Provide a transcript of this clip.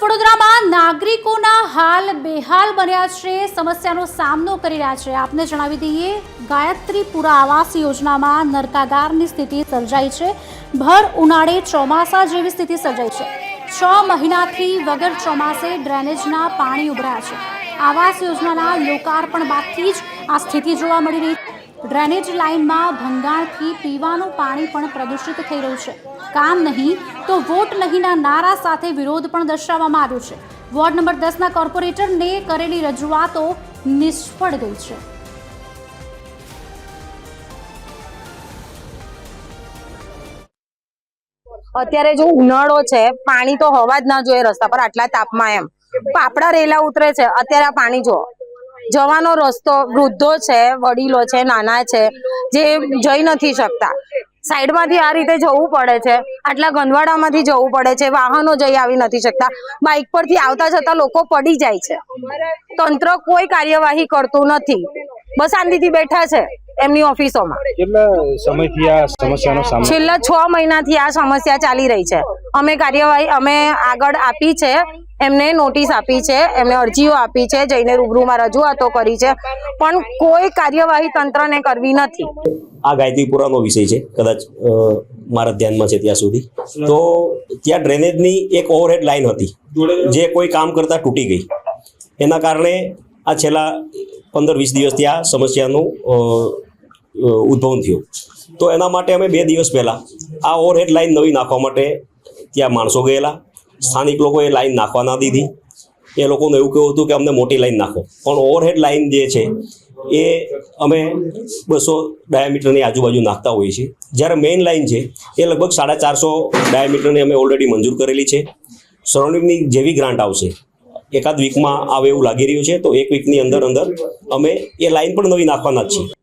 વડોદરામાં નાગરિકોના હાલ બેહાલ બન્યા છે, સમસ્યાનો સામનો કરી રહ્યા છે. આપને જણાવી દઈએ, ગાયત્રીપુરા આવાસ યોજનામાં નરકાગારની સ્થિતિ સર્જાઈ છે. ભર ઉનાળે ચોમાસા જેવી સ્થિતિ સર્જાઈ છે. છ મહિનાથી વગર ચોમાસે ડ્રેનેજના પાણી ઉભરાયા છે. આવાસ યોજનાના લોકાર્પણ બાદથી જ આ સ્થિતિ જોવા મળી રહી છે. ડ્રેનેજ લાઇનમાં ભંગાણથી પીવાનું પાણી પણ પ્રદૂષિત થઈ રહ્યું છે. કામ નહીં તો વોટ નહીંના નારા સાથે વિરોધ પણ દર્શાવવામાં આવ્યો છે. વોર્ડ નંબર દસના કોર્પોરેટરને કરેલી રજૂઆતો નિષ્ફળ ગઈ છે. અત્યારે જો ઉનાળો છે, પાણી તો હોવા જ ના જોઈએ રસ્તા પર આટલા તાપમાં એમ. પાપડા રેલા ઉતરે છે, અત્યારે આ પાણી જો જવાનો રસ્તો વૃદ્ધો છે વડીલો છે નાના છે જે જઈ નથી શકતા. સાઈડમાંથી આ રીતે જવું પડે છે. આટલા ગંદવાડામાંથી જવું પડે છે. વાહનો જઈ આવી નથી શકતા. બાઇક પરથી આવતા જતા લોકો પડી જાય છે. તંત્ર કોઈ કાર્યવાહી કરતું નથી. બસ શાંતિથી બેઠા છે એમની ઓફિસોમાં. કેટલા સમયથી આ સમસ્યાનો સામનો? છેલ્લા છ મહિનાથી આ સમસ્યા ચાલી રહી છે. અમે કાર્યવાહી અમે આગળ આપી છે. એમને નોટિસ આપી છે, એમને અરજીઓ આપી છે, જઈને રૂબરૂમાં રજૂઆતો કરી છે, પણ કોઈ કાર્યવાહી તંત્રને કરવી નથી. આ ગાયત્રીપુરાનો વિષય છે, કદાચ મારા ધ્યાનમાં છે ત્યાં સુધી. તો ત્યાં ડ્રેનેજની એક ઓવરહેડ લાઇન હતી, જે કોઈ કામ કરતા તૂટી ગઈ. એના કારણે આ છેલ્લા પંદર વીસ દિવસથી આ સમસ્યાનું ઉદ્ભવન થયું. તો એના માટે અમે બે દિવસ પહેલાં આ ઓવરહેડ લાઇન નવી નાખવા માટે ત્યાં માણસો ગયેલા. સ્થાનિક લોકોએ લાઈન નાખવા ના દીધી. એ લોકોનું એવું કહ્યું હતું કે અમને મોટી લાઈન નાખો. પણ ઓવરહેડ લાઈન જે છે, એ અમે બસો ડાયામીટરની આજુબાજુ નાખતા હોઈએ છીએ. જ્યારે મેઇન લાઈન છે, એ લગભગ સાડા ચારસો ડાયામીટરની અમે ઓલરેડી મંજૂર કરેલી છે. સરાઉન્ડિંગની જેવી ગ્રાન્ટ આવશે. એકાદ વીકમાં આવે એવું લાગી રહ્યું છે, તો એક વીકની અંદર અંદર અમે એ લાઈન પણ નવી નાખવાના જ છીએ.